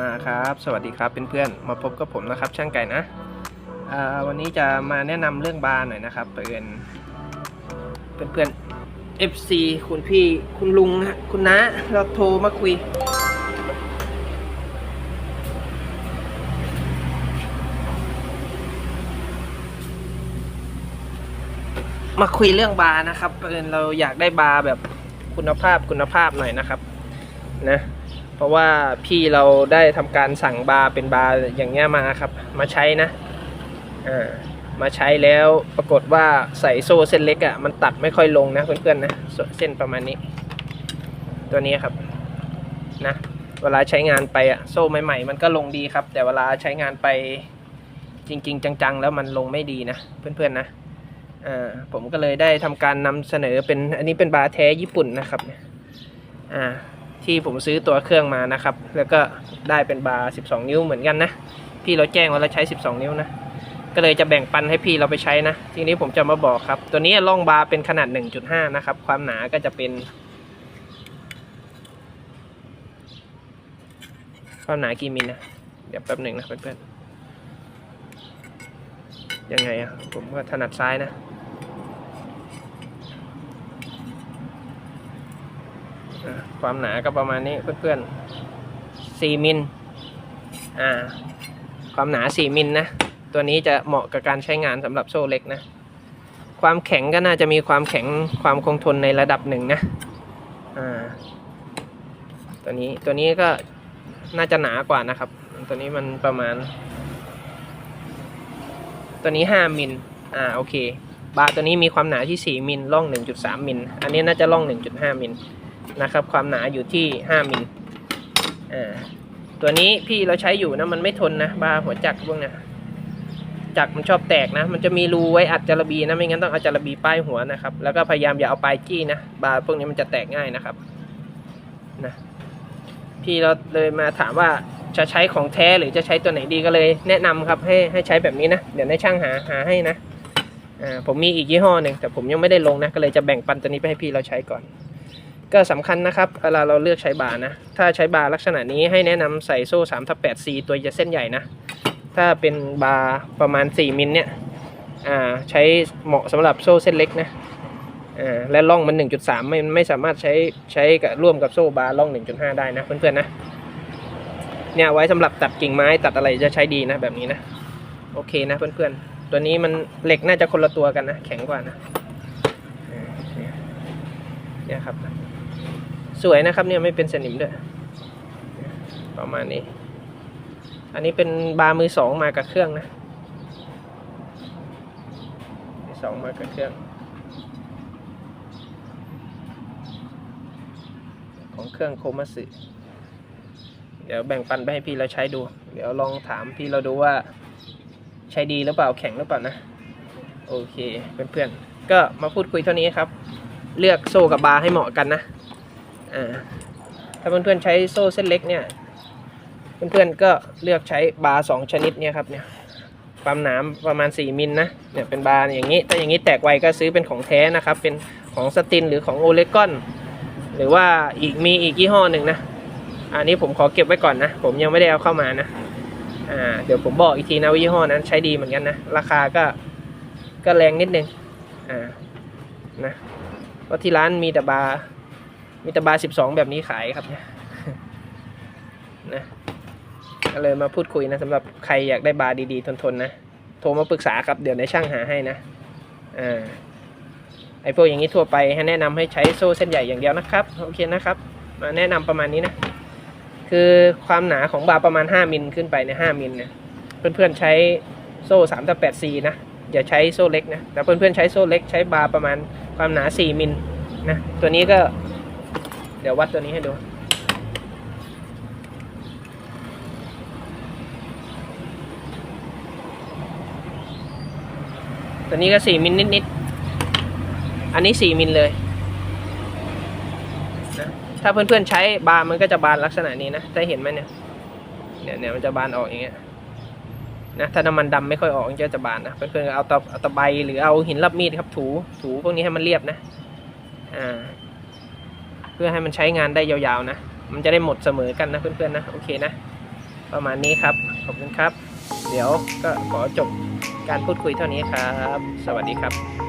มาครับ สวัสดีครับเพื่อนๆมาพบกับผมนะครับ ช่างไก่นะวันนี้จะมาแนะนำเรื่องบาร์หน่อยนะครับเพื่อนเพื่อนๆ FC คุณพี่คุณลุงคุณน้าเราโทรมาคุย มาคุยเรื่องบาร์นะครับเพื่อนเราอยากได้บาร์แบบคุณภาพคุณภาพหน่อยนะครับ นะ เพราะว่าพี่เราได้ทำการสั่งบาร์เป็นบาร์อย่างเงี้ยมาครับ มาใช้นะอ่ามาใช้แล้วปรากฏว่าใส่โซ่เส้นเล็กอะ่ะมันตัดไม่ค่อยลงนะเพื่อนๆนะเส้นประมาณนี้ ตัวนี้ครับนะเวลาใช้งานไปอะ่ะโซ่ใหม่ๆมันก็ลงดีครับ แต่เวลาใช้งานไปจริง ๆ จังๆ แล้วมันลงไม่ดีนะเพื่อนๆนะอ่าผมก็เลยได้ทำการนำเสนอเป็นอันนี้เป็นบาร์แท้ญี่ปุ่นนะครับอ่า ที่ผมซื้อตัวเครื่องมานะครับ แล้วก็ได้เป็นบาร์ 12 นิ้วเหมือนกันนะ พี่เราแจ้งว่าเราใช้ 12 นิ้วนะ ก็เลยจะแบ่งปันให้พี่เราไปใช้นะ ทีนี้ผมจะมาบอกครับ ตัวนี้ล่องบาร์เป็นขนาด 1.5 นะครับ ความหนาก็จะเป็น ความหนากี่มิลนะ เดี๋ยวแป๊บหนึ่งนะเพื่อนๆ ยังไงอะผมก็ถนัดซ้ายนะ อ่า ความหนาก็ประมาณนี้เพื่อนๆ4มิลอ่า ความหนา 4มิลนะ ตัวนี้จะเหมาะกับการใช้งานสำหรับโซ่เล็กนะ ความแข็งก็น่าจะมีความแข็งความคงทนในระดับหนึ่งนะ อ่า ตัวนี้ตัวนี้ก็น่าจะหนากว่านะครับ ตัวนี้มันประมาณ ตัวนี้ 5 มิลอ่าโอเคบาร์ตัวนี้มีความหนาที่ 4 มิลล่อง 1.3 มิล อันนี้น่าจะล่อง 1.5 มิล นะครับ ความหนาอยู่ที่5มิลอ่าตัวนี้พี่เราใช้อยู่นะมันไม่ทนนะบาร์หัวจักรพวกนี้จักรมันชอบแตกนะ มันจะมีรูไว้อัดจารบีนะไม่งั้นต้องเอาจารบีป้ายหัวนะครับ แล้วก็พยายามอย่าเอาปลายจี้นะบาร์พวกนี้มันจะแตกง่ายนะครับนะพี่เราเลยมาถามว่าจะใช้ของแท้หรือจะใช้ตัวไหนดีก็เลย แนะนำครับให้ให้ใช้แบบนี้นะเดี๋ยวในช่างหาหาให้นะอ่าผมมีอีกยี่ห้อหนึ่งแต่ผมยังไม่ได้ลงนะก็เลยจะแบ่งปันตัวนี้ไปให้พี่เราใช้ก่อน ก็สำคัญนะครับเวลาเราเลือกใช้บาร์นะ ถ้าใช้บาร์ลักษณะนี้ให้แนะนำใส่โซ่3ทับ8 C ตัวจะเส้นใหญ่นะ ถ้าเป็นบาร์ประมาณ 4 มิลเนี่ยอ่าใช้เหมาะสำหรับโซ่เส้นเล็กนะอ่าและล่องมัน 1.3 ไม่ไม่สามารถใช้ใช้กับร่วมกับโซ่บาร์ล่อง 1.5 ได้นะเพื่อนๆนะเนี่ยไว้สำหรับตัดกิ่งไม้ตัดอะไรจะใช้ดีนะแบบนี้นะ โอเคนะเพื่อนๆ ตัวนี้มันเหล็กน่าจะคนละตัวกันนะ แข็งกว่านะ เนี่ยครับ สวยนะครับเนี่ยไม่เป็นสนิมด้วย ประมาณนี้ อันนี้เป็นบาร์มือสองมากับเครื่องนะสองมากับเครื่อง ของเครื่องโคมัสึเดี๋ยวแบ่งปันไปให้พี่เราใช้ดู เดี๋ยวลองถามพี่เราดูว่าใช้ดีหรือเปล่าแข็งหรือเปล่านะ โอเคเพื่อนๆก็มาพูดคุยเท่านี้ครับ เลือกโซ่กับบาร์ให้เหมาะกันนะอ่าถ้าเพื่อนๆใช้โซ่เส้นเล็กเนี่ยเพื่อนๆก็เลือกใช้บาร์สองชนิดเนี่ยครับเนี่ยความหนาประมาณ 4 มิลนะเนี่ยเป็นบาร์อย่างนี้ถ้าอย่างนี้แตกไวก็ซื้อเป็นของแท้นะครับ เป็นของสตินหรือของโอเลกอนหรือว่าอีกมีอีกยี่ห้อหนึ่งนะอันนี้ผมขอเก็บไว้ก่อนนะ ผมยังไม่ได้เอาเข้ามานะอ่าเดี๋ยวผมบอกอีกทีนะว่ายี่ห้อนั้นใช้ดีเหมือนกันนะ ราคาก็ก็แรงนิดนึงอ่านะ เพราะที่ร้านมีแต่บาร์มีแตบาร์12แบบนี้ขายครับเนี่ยนะก็เลยมาพูดคุยนะสำหรับใครอยากได้บาร์ดีๆทนๆนะ โทรมาปรึกษาครับ เดี๋ยวในช่างหาให้นะอ่าไอพวกอย่างนี้ทั่วไปให้แนะนำให้ใช้โซ่เส้นใหญ่อย่างเดียวนะครับ โอเคนะครับ มาแนะนำประมาณนี้นะ คือความหนาของบาร์ประมาณ 5มิลขึ้นไปในย5มิลนี่ยเพื่อนๆใช้โซ่3ต่อ8 C นะอย่าใช้โซ่เล็กนะแต่เพื่อนๆใช้โซ่เล็กใช้บาร์ประมาณ ความหนา 4 มิลนะ ตัวนี้ก็ เดี๋ยววัดตัวนี้ให้ดู ตัวนี้ก็สี่มิลนิดๆ อันนี้สี่มิลเลยนะถ้าเพื่อนๆใช้บานมันก็จะบานลักษณะนี้นะได้เห็นไหมเนี่ยเนี่ยเนี่ยมันจะบานออกอย่างเงี้ย นะถ้าน้ำมันดำไม่ค่อยออกก็จะจะบานนะเพื่อนๆเอาตะเอาตะไบหรือเอาหินรับมีดครับถูถูพวกนี้ให้มันเรียบนะอ่าเพื่อให้มันใช้งานได้ยาวๆนะ มันจะได้หมดเสมอกันนะเพื่อนๆนะโอเคนะ ประมาณนี้ครับขอบคุณครับ เดี๋ยวก็ขอจบการพูดคุยเท่านี้ครับ สวัสดีครับ